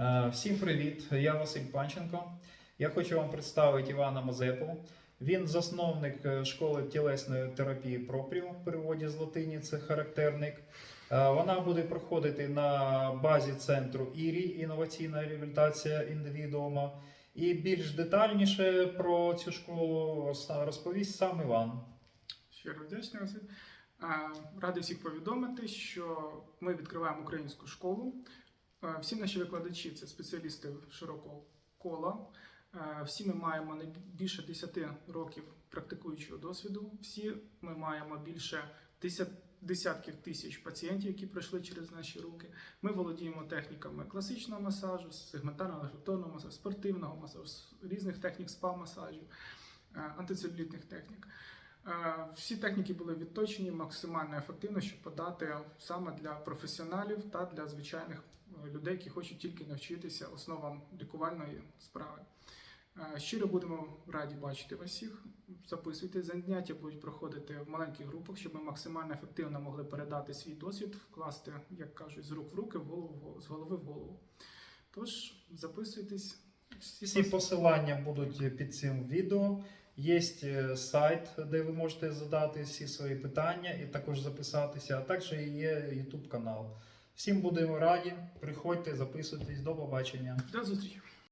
Е, Всім привіт! Я Василь Панченко. Я хочу вам представити Івана Мазепу. Він засновник е, школи тілесної терапії Пропріо в переводі з латині, це характерник. Е, Вона буде проходити на базі центру ІРІ інноваційна реабілітація індивідуума. І більш детальніше про цю школу розповість сам Іван. Щиро вдячний Василь. Радий всіх повідомити, що ми відкриваємо українську школу. Е, Всі наші викладачі це спеціалісти широкого кола. Е, Всі ми маємо не більше 10 років практикуючого досвіду. Всі ми маємо більше 10 десятків тисяч пацієнтів, які пройшли через наші руки. Ми володіємо техніками класичного масажу, сегментарного рефлекторного масажу, спортивного масажу, різних технік спа-масажів, е, антицелюлітних технік. Е, Всі техніки були відточені максимально ефективно, щоб подати саме для професіоналів та для звичайних е, людей, які хочуть тільки навчитися основам лікувальної справи. Е, Щиро будемо раді бачити вас всіх. Записуйте заняття, будуть проходити в маленьких групах, щоб ми максимально ефективно могли передати свій досвід, вкласти, як кажуть, з рук в руки, в голову, з голови в голову. Тож записуйтесь. Всі Всі посилання будуть під цим відео. Є е, сайт, де ви можете задати всі свої питання і також записатися, а також є YouTube канал. Всім будемо раді. Приходьте, записуйтесь. До побачення. До зустрічі!